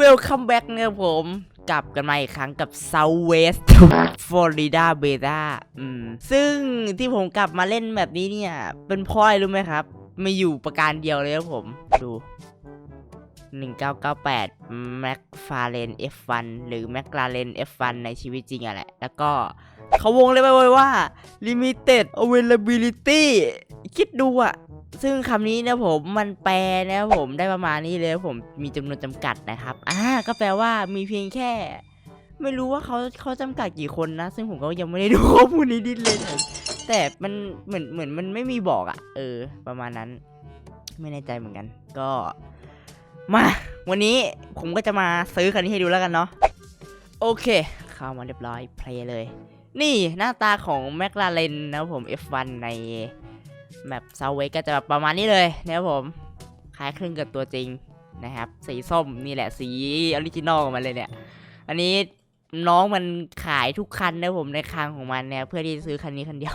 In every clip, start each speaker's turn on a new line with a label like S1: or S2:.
S1: วลคัมแบ็กเนี่ยผมกลับกันมาอีกครั้งกับ Southwest Florida Beta อืมซึ่งที่ผมกลับมาเล่นแบบนี้เนี่ย เป็นเพราะอะไรรู้ไหมครับมีอยู่ประการเดียวเลยครับผม ดู 1998 McLaren F1 หรือ McLaren F1 ในชีวิตจริงอะแหละ แล้วก็เขาวงเลยไปไว้ว่า Limited Availability คิดดูอะซึ่งคำนี้นะผมมันแปลนะผมได้ประมาณนี้เลยผมมีจำนวนจำกัดนะครับ อ่า ก็แปลว่ามีเพียงแค่ ไม่รู้ว่าเขาเขาจำกัดกี่คนนะ ซึ่งผมก็ยังไม่ได้ดูข้อมูลนี้ดิเลย แต่มันเหมือนเหมือนมันไม่มีบอกอะเออ ประมาณนั้น ไม่แน่ใจเหมือนกัน ก็ มา วันนี้ผมก็จะมาซื้อคันนี้ให้ดูแล้วกันเนาะ โอเค เข้ามาเรียบร้อยเพลย์เลย นี่หน้าตาของแม l ลาเรนนะครับผม F1 ในแมปซาเวก็จะแบบประมาณนี้เลยนะครับผม คล้ายคลึงกับตัวจริงนะครับ สีส้มนี่แหละสีออริจินอลของมันเลยเนี่ย อันนี้น้องมันขายทุกคันนะผมในคังของมันเนี่ยเพื่อที่จะซื้อคันนี้คันเดียว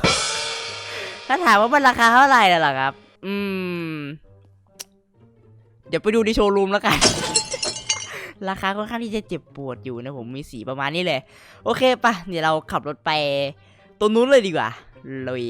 S1: ถ้าถามว่ามันราคาเท่าไหร่ล่ะครับ อืม ดี๋ยวไปดูในโชว์รูมแล้วกัน ราคาค่อนข้างที่จะเจ็บปวดอยู่นะผมมีสีประมาณนี้เลย โอเคปะเดี๋ยวเราขับรถไปตรงนู้นเลยดีกว่าลุย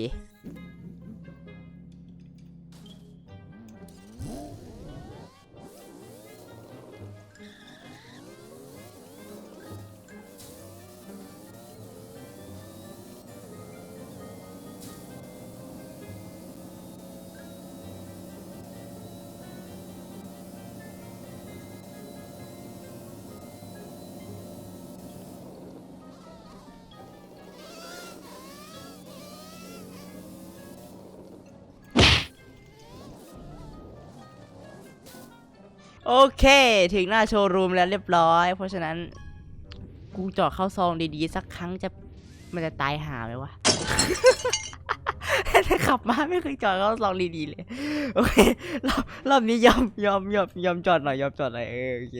S1: โอเค ถึงหน้าโชว์รูมแล้วเรียบร้อย เพราะฉะนั้น กูจอดเข้าซองดีๆ สักครั้งจะมันจะตายหาไหมวะ แต่ขับมาไม่เคยจอดเข้าซองดีๆเลย โอเค รอบรอบนี้ยอมยอมยอมยอมจอดหน่อยยอมจอดหน่อยเออโอเค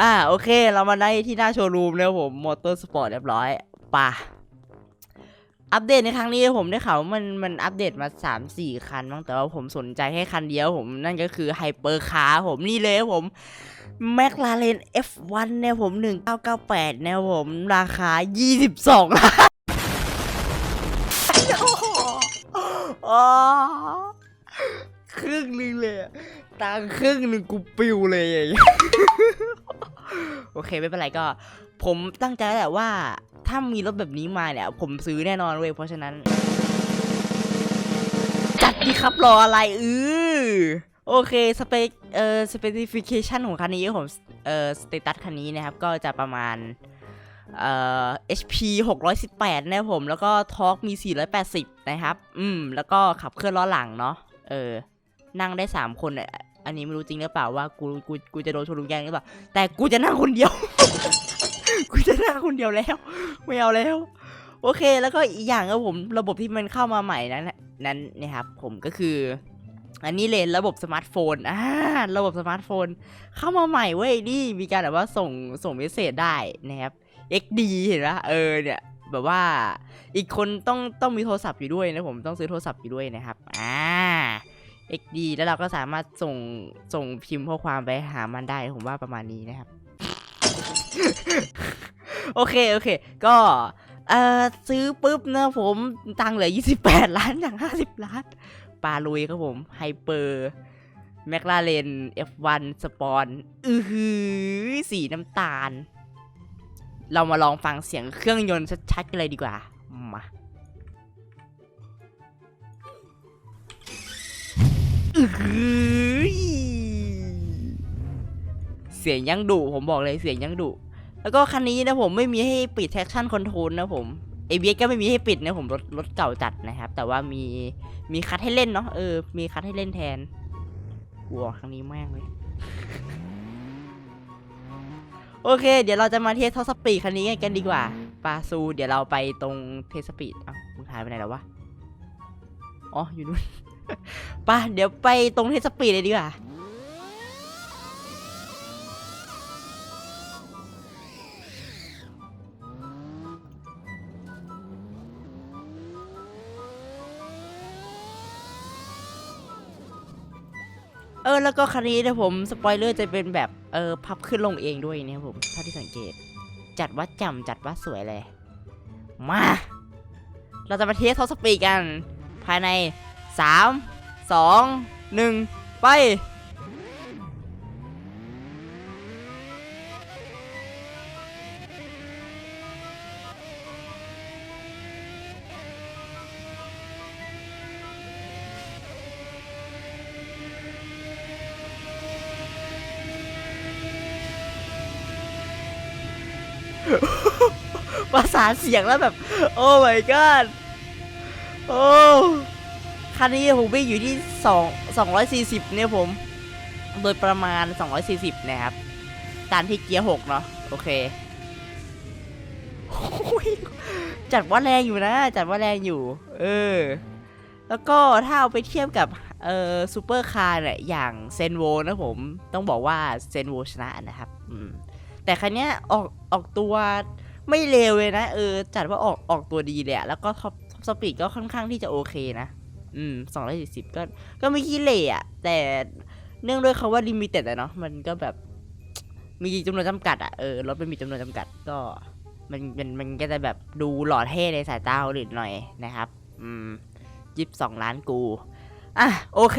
S1: อ่าโอเค เรามาได้ที่หน้าโชว์รูมแล้วผม มอเตอร์สปอร์ตเรียบร้อยป่ะ อัปเดตในครั้งนี้ผมได้ข่าวว่ามันมันอัปเดตมา 3 4 คันบ้างแต่ว่าผมสนใจแค่คันเดียวผมนั่นก็คือไฮเปอร์คาร์ผมนี่เลยผมแม l ลาเรน F1 เนี่ยผม 1998 เนี่ยผมราคา 22ล้านอ๋อครึ่งหนึงเลยตังค์ครึ่งหนึ่งกูปิวเลย โอเคไม่เป็นไรก็ ผมตั้งใจแหละว่า ถ้ามีรถแบบนี้มาเนี่ย ผมซื้อแน่นอนเว้ยเพราะฉะนั้น จัดดีครับรออะไรเออโอเคสเปคเอ่อสเปซิฟิเคชันของคันนี้ผมเอ่อสเตตัสคันนี้นะครับ ก็จะประมาณเอ่อ HP 618นะครับผม แล้วก็ทอร์กมี 480 นะครับ อืม แล้วก็ขับเคลื่อนล้อหลังเนาะเออ นั่งได้ 3 คนอะอันนี้ไม่รู้จริงหรือเปล่าว่า กูกูกูจะโดนชนลุงแกล้งหรือเปล่า แต่กูจะนั่งคนเดียว กูจะหนั่งคนเดียวแล้ว ไม่เอาแล้ว โอเค แล้วก็อีกอย่างก็ผมระบบที่มันเข้ามาใหม่นั้นนั้นนะครับ ผมก็คือ อันนี้เลยระบบสมาร์ทโฟนอ่าระบบสมาร์ทโฟน เข้ามาใหม่เว้ยนี่มีการแบบว่าส่งส่งเมสเซจได้นะครับ XD เห็นปะเออเนี่ยแบบว่าอีกคนต้องต้องมีโทรศัพท์อยู่ด้วยนะผมต้องซื้อโทรศัพท์อยู่ด้วยนะครับอ่า XD แล้วเราก็สามารถส่งส่งพิมพ์ข้อความไปหามันได้ผมว่าประมาณนี้นะครับ โอเค โอเค ก็เออซื้อปุ๊บนะผมตังเหลือ 28 ล้านจาก50 ล้าน ปาลุยครับผมไฮเปอร์แมคลาเรน F1 สปอนอือหือสีน้ำตาล เรามาลองฟังเสียงเครื่องยนต์ชัดๆกันเลยดีกว่า มาอือหือ เสียงยังดุผมบอกเลยเสียงยังดุแล้วก็คันนี้นะผมไม่มีให้ปิด traction control นะผม ABS ก็ไม่มีให้ปิดนะผมรถรถเก่าจัดนะครับ แต่ว่ามีมีคัทให้เล่นเนาะเออมีคัทให้เล่นแทนกูออกทางนี้แม่งเลยโอเค เดี๋ยวเราจะมาเทสท็อปสปีดคันนี้กันดีกว่าปาซู เดี๋ยวเราไปตรงเทสสปีดเอ้ามึงหายไปไหนแล้ววะอ๋ออยู่นู่นปะเดี๋ยวไปตรงเทสสปีดเลยดีกว่า เออแล้วก็คันนี้นะผมสปอยเลอร์จะเป็นแบบเออพับขึ้นลงเองด้วยเนี่ยผมเท่าที่สังเกต จัดว่าจำจัดว่าสวยเลย มา เราจะมาเทสท็อปสปีดกัน ภายใน 3 2 1 ไป ประสาเสียงแล้วแบบ โอ้ my god โอ้คันนี้ผมวิ่งอยู่ที่2 240 เนี่ยผม โดยประมาณ 240 นะครับ ตามที่เกียร์ 6 เนาะโอเค จัดว่าแรงอยู่นะ จัดว่าแรงอยู่ เออ แล้วก็ถ้าเอาไปเทียบกับ เอ่อซูเปอร์คาร์เนี่ย อย่างเซนโวนะผม ต้องบอกว่าเซนโวชนะนะครับ อืม แต่คันเนี้ยออกออกตัวไม่เลวเลยนะ เออ จัดว่าออกออกตัวดีเลยอะแล้วก็ท็อปท็อปสปีดก็ค่อนข้างที่จะโอเคนะ อืมสองร้อยสี่สิบก็ก็ไม่ขี้เหร่อะแต่เนื่องด้วยคาว่าลิมิเต็ดอะเนาะมันก็แบบมีจำนวนจำกัดอะเออรถมันมีจำนวนจำกัดก็มันมันมันก็จะแบบดูหล่อเท่ในสายตาคนอื่นหน่อยนะครับ อืมยิบสองล้านกู อะ โอเค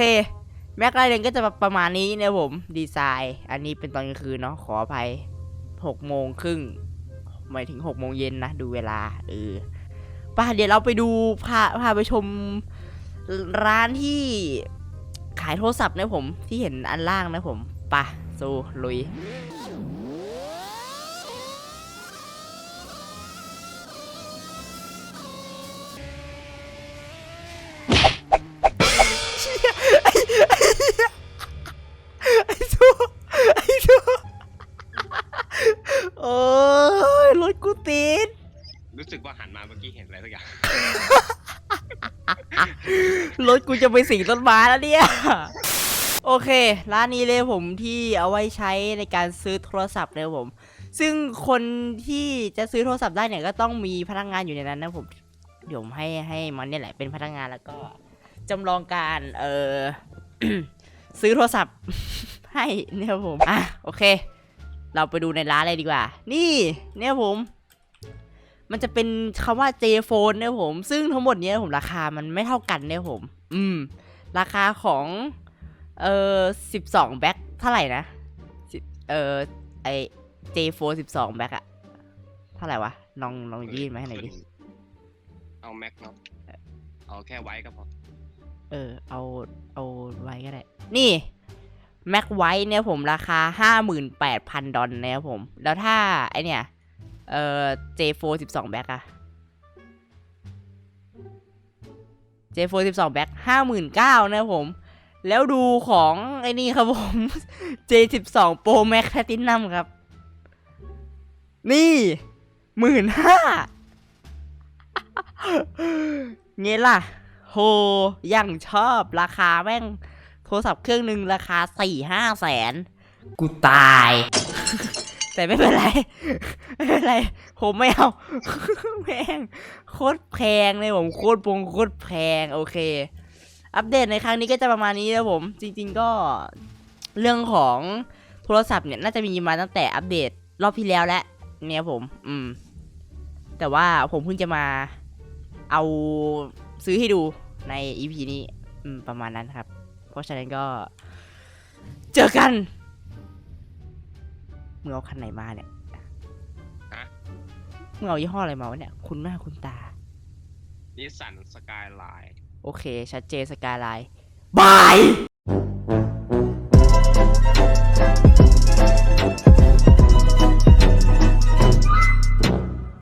S1: แม็กไลเรนก็จะประมาณนี้เนี่ยผม ดีไซน์ อันนี้เป็นตอนกลางคืนเนาะขออภัย หกโมงครึ่งหมายถึงหกโมงเย็นนะ ดูเวลาเออป่ะเดี๋ยวเราไปดูพาพาไปชมร้านที่ขายโทรศัพท์นะผมที่เห็นอันล่างนะผมป่ะซูลุย รถกูจะไปสิงต้นไม้แล้วเนี่ย โอเค ร้านนี้เลยผมที่เอาไว้ใช้ในการซื้อโทรศัพท์เลยผม ซึ่งคนที่จะซื้อโทรศัพท์ได้เนี่ยก็ต้องมีพนักงานอยู่ในนั้นนะผม เดี๋ยวผมให้ให้มันเนี่ยแหละเป็นพนักงานแล้วก็จำลองการเออซื้อโทรศัพท์ให้เนี่ยผม อะโอเค เราไปดูในร้านเลยดีกว่า นี่ เนี่ยผม มันจะเป็นคำว่า J phone เนี่ยผม ซึ่งทั้งหมดเนี้ยผมราคามันไม่เท่ากันเนี่ยผม อืม ราคาของเอ่อสิบสองแบ็คเท่าไหร่นะสิเอ่อไอ J phone สิบสองแบ็คอะเท่าไหร่วะลองลองยื่นมาให้หน่อยดิ
S2: เอาแม็กเนาะเอาแค่ไว้ก็พอ
S1: เออเอาเอาไว้ก็ได้ นี่แม็กไว้เนี่ยผมราคาห้าหมื่นแปดพันดอลนะครับผม แล้วถ้าไอเนี่ย เอ่อ J4 12 แบ็กอะ J4 12 แบ็กห้าหมื่นเก้านะผม แล้วดูของไอ้นี่ครับผม J12 Pro Max Platinum ครับ นี่หมื่นห้าเงี้ยล่ะ โหยังชอบราคาแม่ง โทรศัพท์เครื่องหนึ่งราคาสี่ห้าแสน กูตาย แต่ไม่เป็นไร ไม่เป็นไร ผมไม่เอา แพงโคตรแพงเลยผมโคตรปงโคตรแพงโอเค อัปเดตในครั้งนี้ก็จะประมาณนี้นะผม จริง ๆ ก็เรื่องของโทรศัพท์เนี่ยน่าจะมีมาตั้งแต่อัปเดตรอบที่แล้วและเนี่ยผม อืม แต่ว่าผมเพิ่งจะมาเอาซื้อให้ดูใน EP นี้ อืม ประมาณนั้นครับ เพราะฉะนั้นก็ เจอกัน มึงเอาคันไหนมาเนี่ย
S2: ฮะ
S1: มึงเอายี่ห้ออะไรมาวะเนี่ย คุณหน้าคุณตา
S2: นิสสันสกายไลน์
S1: โอเค ชัดเจนสกายไลน์บาย